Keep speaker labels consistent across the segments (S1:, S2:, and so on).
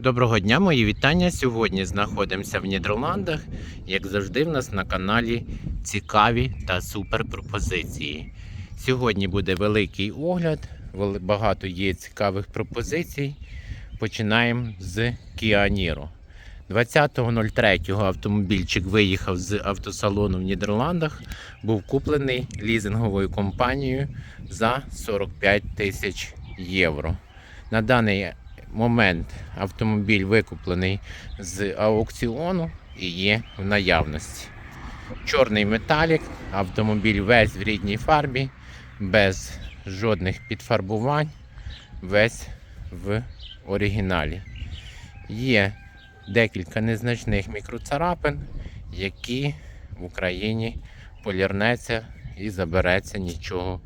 S1: Доброго дня, мої вітання. Сьогодні знаходимося в Нідерландах. Як завжди, в нас на каналі цікаві та супер пропозиції. Сьогодні буде великий огляд, багато є цікавих пропозицій. Починаємо з Niro. 20.03 автомобільчик виїхав з автосалону в Нідерландах, був куплений лізинговою компанією за 45 тисяч євро. На даний момент автомобіль викуплений з аукціону і є в наявності. Чорний металік, автомобіль весь в рідній фарбі, без жодних підфарбувань, весь в оригіналі. Є декілька незначних мікроцарапин, які в Україні полірнеться і забереться нічого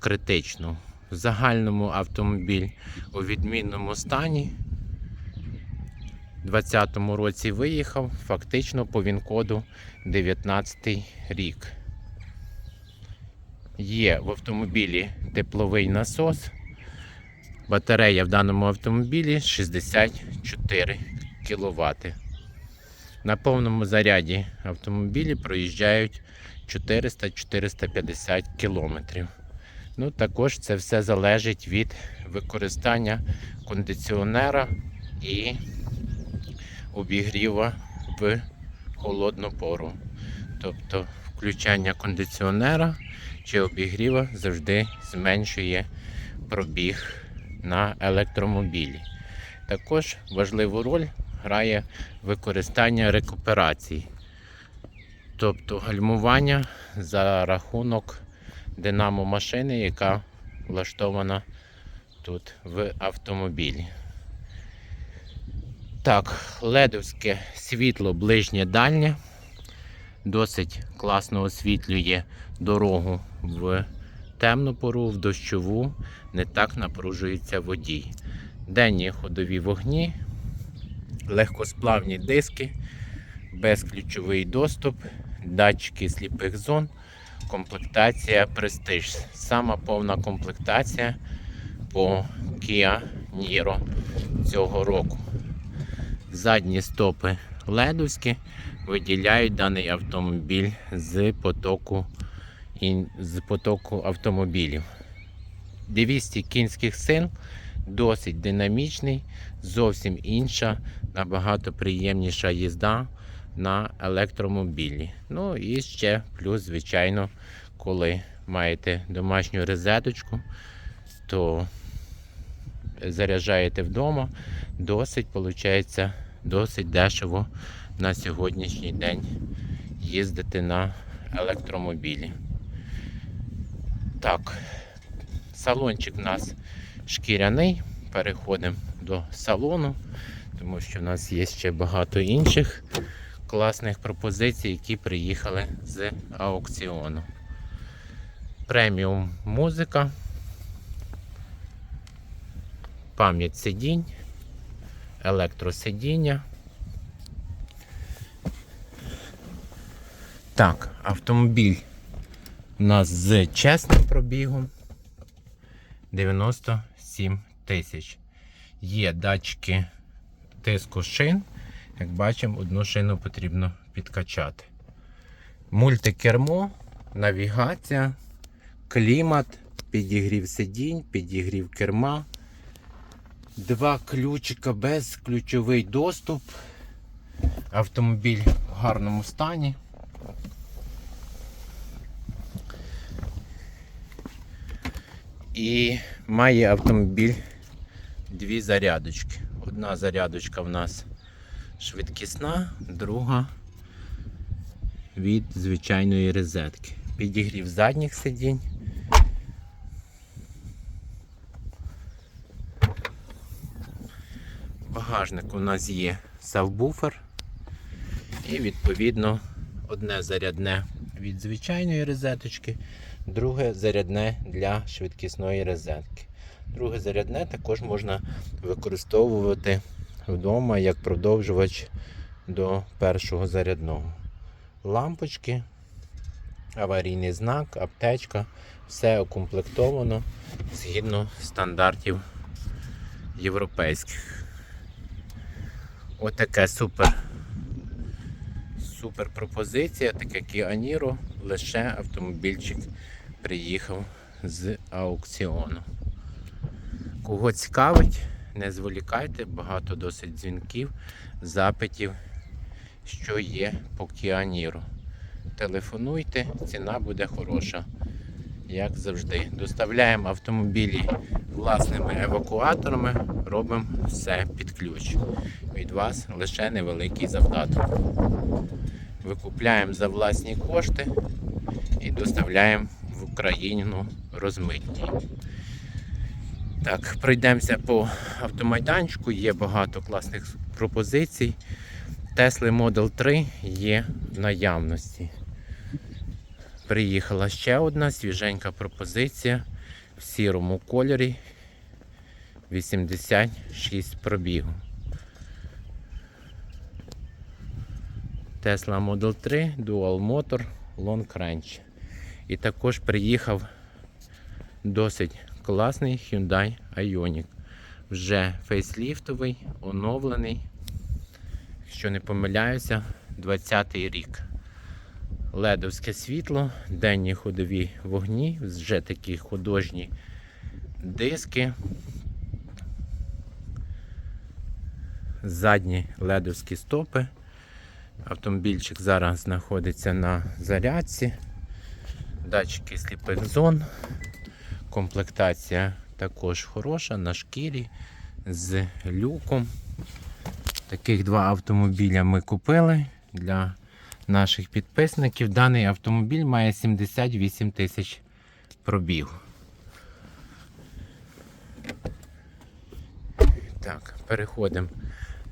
S1: критичного. В загальному автомобіль у відмінному стані. У 2020 році виїхав, фактично по ВІН-коду 19 рік. Є в автомобілі тепловий насос. Батарея в даному автомобілі 64 кВт. На повному заряді автомобілі проїжджають 400-450 км. Ну, також це все залежить від використання кондиціонера і обігріва в холодну пору. Тобто включання кондиціонера чи обігріва завжди зменшує пробіг на електромобілі. Також важливу роль грає використання рекуперації, тобто гальмування за рахунок динамо машини, яка влаштована тут в автомобілі. Так, ледовське світло ближнє дальнє. Досить класно освітлює дорогу в темну пору, в дощову, не так напружується водій. Денні ходові вогні, легкосплавні диски, безключовий доступ, датчики сліпих зон, комплектація Prestige. Сама повна комплектація по Kia Niro цього року. Задні стопи ледовські виділяють даний автомобіль з потоку, з потоку автомобілів. 200 кінських сил, досить динамічний, зовсім інша, набагато приємніша їзда на електромобілі. Ну і ще плюс, звичайно, коли маєте домашню розеточку, то заряджаєте вдома, досить, виходить, досить дешево на сьогоднішній день їздити на електромобілі. Так, салончик у нас шкіряний. Переходимо до салону, тому що в нас є ще багато інших класних пропозицій, які приїхали з аукціону. Преміум музика, пам'ять сидінь, електросидіння. Так, автомобіль у нас з чесним пробігом 97 тисяч. Є датчики тиску шин. Як бачимо, одну шину потрібно підкачати. Мультикермо, навігація, клімат, підігрів сидінь, підігрів керма. Два ключика без ключовий доступ. Автомобіль в гарному стані. І має автомобіль дві зарядочки. Одна зарядочка в нас швидкісна, друга від звичайної розетки. Підігрів задніх сидінь. Багажник у нас є сабвуфер. І відповідно одне зарядне від звичайної розеточки, друге зарядне для швидкісної розетки. Друге зарядне також можна використовувати вдома як продовжувач до першого зарядного. Лампочки, аварійний знак, аптечка, все укомплектовано згідно стандартів європейських. Отаке супер. Супер пропозиція, таке Niro, лише автомобільчик приїхав з аукціону. Кого цікавить, не зволікайте, багато досить дзвінків, запитів, що є по Niro. Телефонуйте, ціна буде хороша, як завжди. Доставляємо автомобілі власними евакуаторами, робимо все під ключ. Від вас лише невеликий завдаток. Викупляємо за власні кошти і доставляємо в Україну розмитні. Так, пройдемося по автомайданчику, є багато класних пропозицій. Tesla Model 3 є в наявності. Приїхала ще одна свіженька пропозиція в сірому кольорі 86 пробігу. Tesla Model 3 Dual Motor Long Range. І також приїхав досить класний Hyundai Ioniq. Вже фейсліфтовий, оновлений. Якщо не помиляюся, 20-й рік. Ледовське світло, денні ходові вогні, вже такі художні диски. Задні ледовські стопи. Автомобільчик зараз знаходиться на зарядці. Датчики сліпих зон. Комплектація також хороша на шкірі з люком. Таких два автомобіля ми купили для наших підписників. Даний автомобіль має 78 тисяч пробіг. Так, переходимо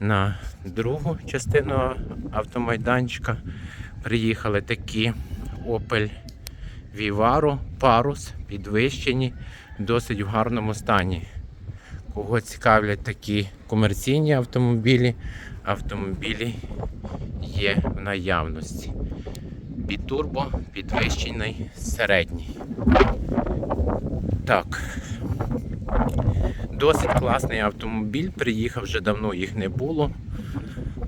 S1: на другу частину автомайданчика. Приїхали такі Opel Vivaro Parus підвищені, досить в гарному стані. Кого цікавлять такі комерційні автомобілі, автомобілі є в наявності. Бітурбо підвищений середній. Так. Досить класний автомобіль. Приїхав вже давно їх не було.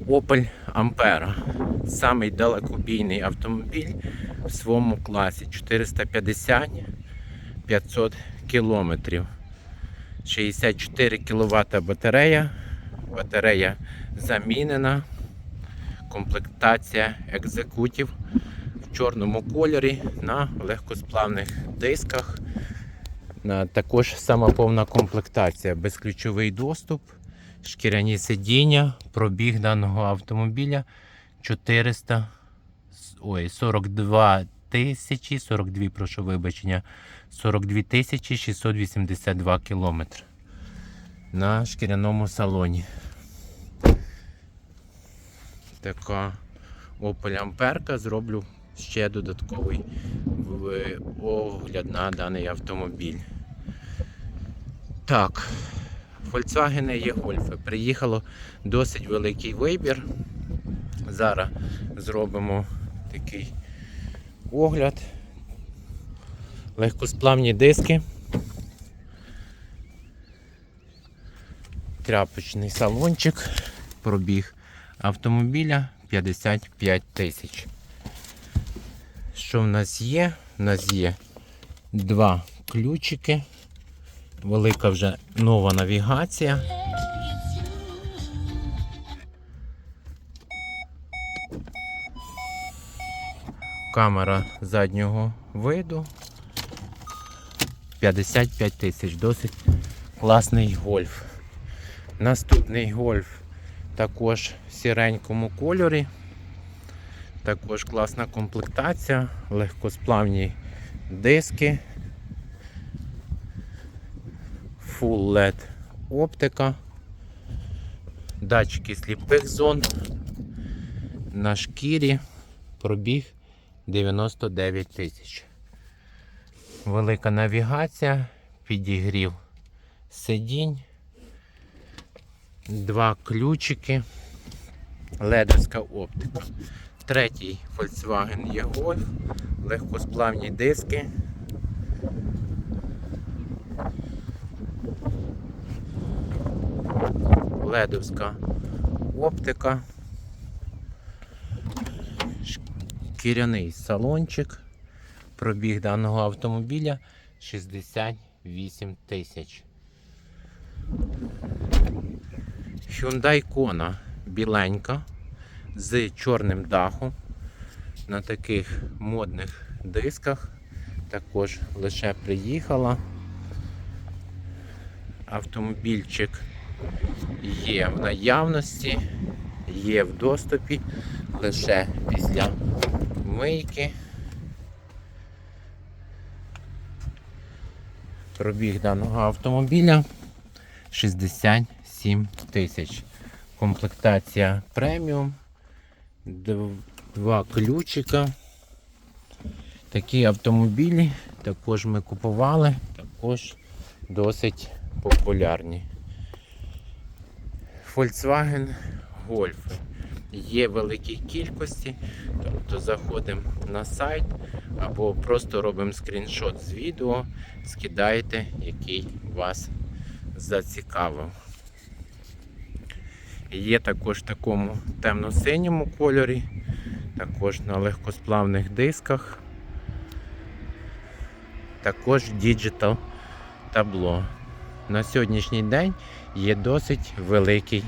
S1: Opel Ampera. Самий далекобійний автомобіль в своєму класі 450-500 кілометрів. 64 кВт батарея. Батарея замінена. Комплектація екзекутів в чорному кольорі на легкосплавних дисках. Також сама повна комплектація, безключовий доступ, шкіряні сидіння, пробіг даного автомобіля 400, ой, 42 тисячі, 42, прошу вибачення, 42 тисячі 682 кілометри на шкіряному салоні. Така Opel Amperка. Зроблю ще додатковий огляд на даний автомобіль. Так, Volkswagen є гольфи. Приїхало досить великий вибір. Зараз зробимо такий огляд. Легкосплавні диски. Тряпочний салончик. Пробіг автомобіля 55 тисяч. Що в нас є? У нас є два ключики. Велика вже нова навігація. Камера заднього виду. 55 тисяч. Досить класний гольф. Наступний гольф також в сіренькому кольорі. Також класна комплектація, легкосплавні диски, Full LED оптика, датчики сліпих зон на шкірі, пробіг 99 тисяч. Велика навігація, підігрів сидінь, два ключики, ледовська оптика. Третій Volkswagen є Golf, легкосплавні диски. Ледовська оптика. Шкіряний салончик. Пробіг даного автомобіля 68 тисяч. Hyundai Kona біленька з чорним дахом на таких модних дисках. Також лише приїхала. Автомобільчик є в наявності, є в доступі лише після мийки. Пробіг даного автомобіля 67 тисяч. Комплектація преміум, два ключика. Такі автомобілі також ми купували, також досить популярні. Volkswagen Golf є в великій кількості, тобто заходимо на сайт або просто робимо скріншот з відео, скидаєте, який вас зацікавив. Є також в такому темно-синьому кольорі, також на легкосплавних дисках, також Digital табло. На сьогоднішній день є досить великий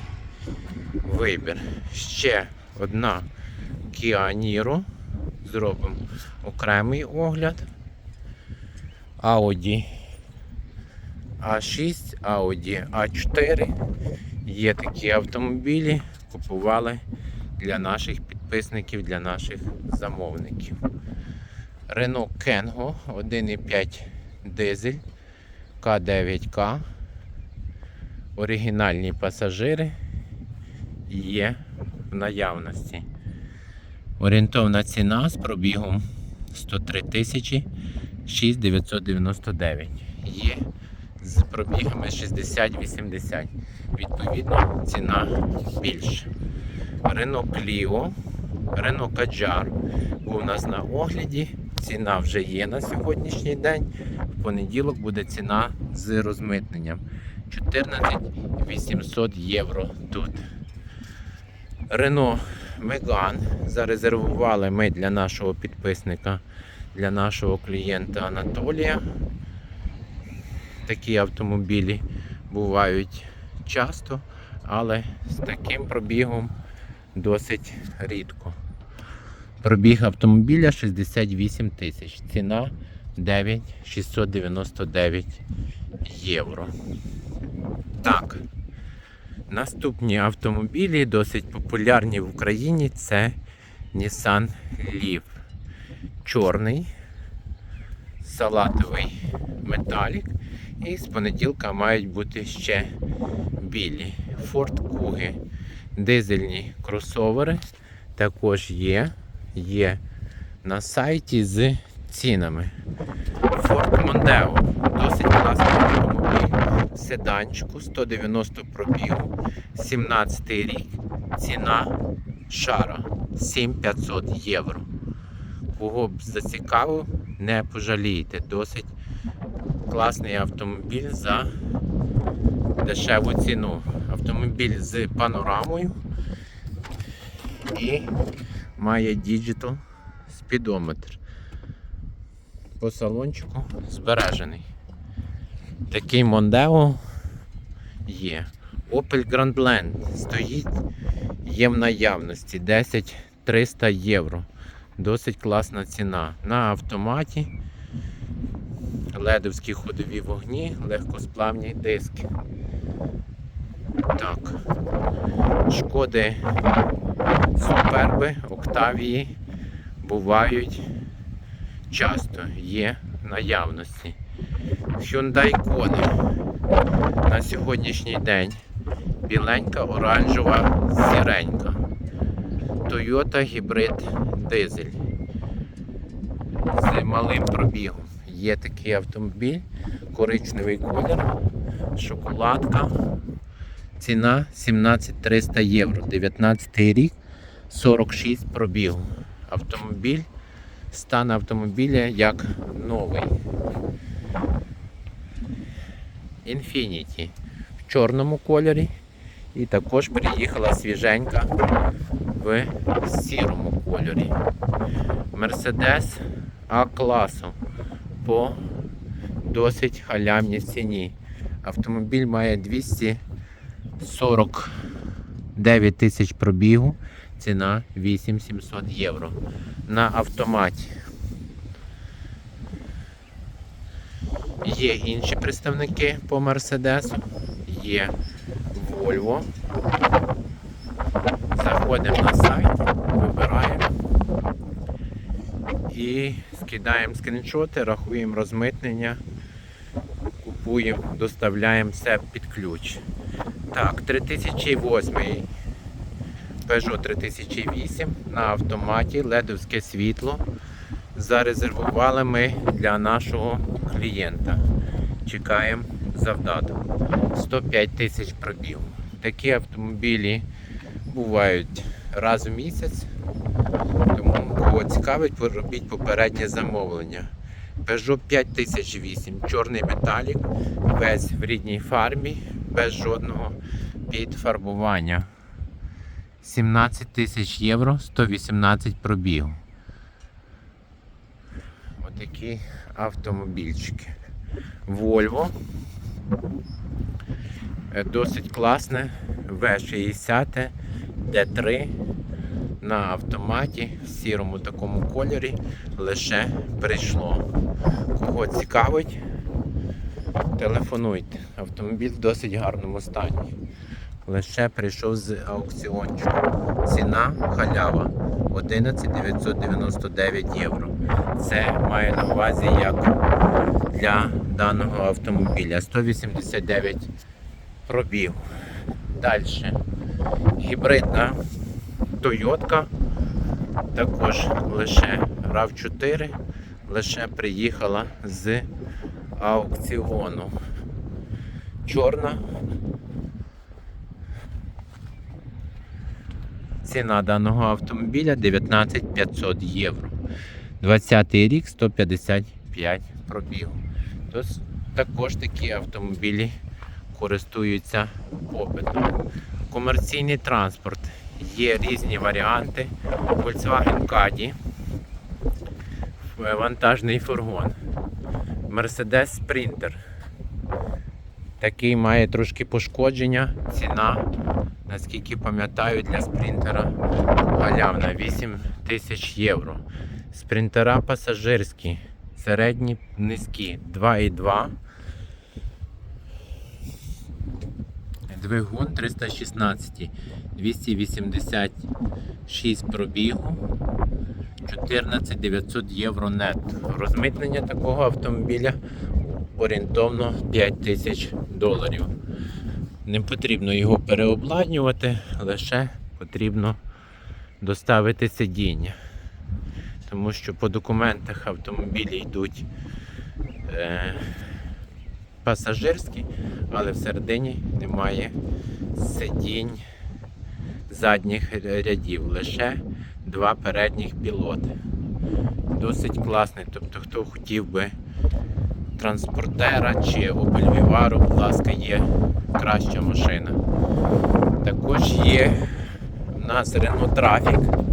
S1: вибір. Ще одна Kia Niro. Зробимо окремий огляд. Audi A6, Audi A4. Є такі автомобілі, купували для наших підписників, для наших замовників. Renault Kengo 1,5 дизель К9К. Оригінальні пасажири є в наявності. Орієнтовна ціна з пробігом 103 тисячі 6999. Є з пробігами 60-80. Відповідно, ціна більша. Renault Clio, Renault Kadjar був у нас на огляді. Ціна вже є на сьогоднішній день. В понеділок буде ціна з розмитненням. 14 800 євро тут. Renault Megane зарезервували ми для нашого підписника, для нашого клієнта Анатолія. Такі автомобілі бувають часто, але з таким пробігом досить рідко. Пробіг автомобіля 68 тисяч. Ціна 9,699 євро. Так. Наступні автомобілі досить популярні в Україні. Це Nissan Leaf. Чорний, салатовий металік. І з понеділка мають бути ще білі. Ford Kuga. Дизельні кросовери також є. Є на сайті з цінами. Ford Mondeo. Досить класний автомобіль. Седанчику 190 пробігу. 17 рік. Ціна шара 7500 євро. Кого б зацікавив, не пожалієте. Досить класний автомобіль за дешеву ціну. Автомобіль з панорамою і має діджитал спідометр. По салончику збережений. Такий Mondeo є. Opel Grandland стоїть, є в наявності 10 300 євро. Досить класна ціна. На автоматі ледовські ходові вогні, легкосплавні диски. Так. Шкоди суперби, Октавії бувають часто, є в наявності. Hyundai Kona на сьогоднішній день біленька, оранжева, сіренька. Toyota гібрид дизель з малим пробігом. Є такий автомобіль, коричневий колір, шоколадка. Ціна 17 300 євро. 19 рік, 46 пробігу. Автомобіль, стан автомобіля як новий. Infiniti в чорному кольорі І також приїхала свіженька в сірому кольорі. Мерседес А класу по досить халявній ціні. Автомобіль має 249 тисяч пробігу, ціна 8700 євро. На автоматі. Є інші представники по Мерседесу, є Volvo. Заходимо на сайт, вибираємо і скидаємо скріншоти, рахуємо розмитнення, купуємо, доставляємо все під ключ. Так, 3008 Peugeot 3008 на автоматі, ледовське світло. Зарезервували ми для нашого клієнта. Чекаємо завдаток. 105 тисяч пробіг. Такі автомобілі бувають раз в місяць. Тому кого цікавить, робіть попереднє замовлення. Peugeot 5008, чорний металік, весь в рідній фарбі, без жодного підфарбування. 17 тисяч євро, 118 пробіг. Отакі автомобільчики. Volvo. Е, Досить класне. V60 D3 на автоматі в сірому такому кольорі лише прийшло. Кого цікавить, телефонуйте. Автомобіль в досить гарному стані. Лише прийшов з аукціончику. Ціна халява 11 999 євро. Це має на увазі як для даного автомобіля. 189 пробіг. Далі. Гібридна Тойотка. Також лише RAV4 лише приїхала з аукціону. Чорна. Ціна даного автомобіля 19 500 євро. 20 рік 155 пробіг. Тож також такі автомобілі користуються попитом. Комерційний транспорт. Є різні варіанти. Volkswagen Caddy, вантажний фургон. Mercedes Sprinter. Такий має трошки пошкодження. Ціна, наскільки пам'ятаю, для спринтера галявна 8 тисяч євро. Спринтера пасажирські, середні, низькі 2,2. Двигун 316, 286 пробігу, 14 900 євро нет. Розмитнення такого автомобіля орієнтовно 5 тисяч доларів. Не потрібно його переобладнювати, лише потрібно доставити сидіння. Тому що по документах автомобілі йдуть е, пасажирські, але всередині немає сидінь задніх рядів, лише два передніх пілоти. Досить класний. Тобто, хто хотів би транспортера чи Opel Vivaro, будь ласка, є краща машина. Також є у нас Renault Trafic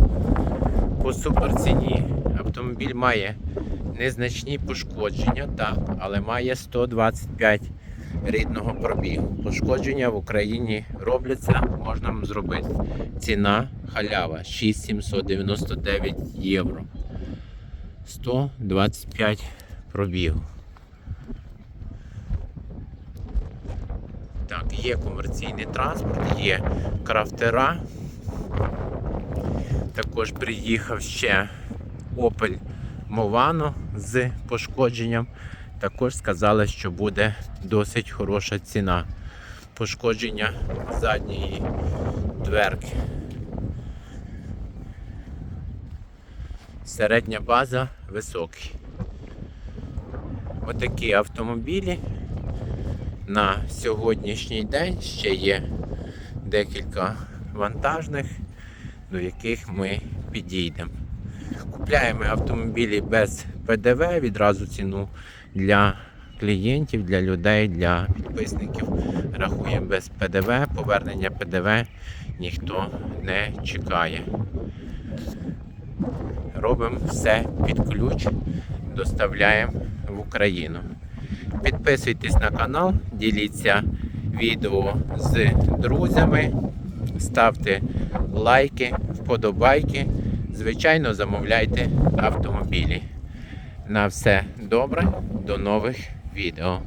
S1: по суперціні. Автомобіль має незначні пошкодження, так, але має 125 рідного пробігу. Пошкодження в Україні робляться, можна зробити. Ціна халява 6799 євро. 125 пробігу. Так, є комерційний транспорт, є крафтера. Також приїхав ще Opel Movano з пошкодженням. Також сказали, що буде досить хороша ціна. Пошкодження задньої дверки. Середня база високий. Отакі автомобілі на сьогоднішній день ще є декілька вантажних, до яких ми підійдемо. Купляємо автомобілі без ПДВ, відразу ціну для клієнтів, для людей, для підписників. Рахуємо без ПДВ, повернення ПДВ ніхто не чекає. Робимо все під ключ, доставляємо в Україну. Підписуйтесь на канал, діліться відео з друзями, ставте лайки, вподобайки. Звичайно, замовляйте автомобілі. На все добре, до нових відео.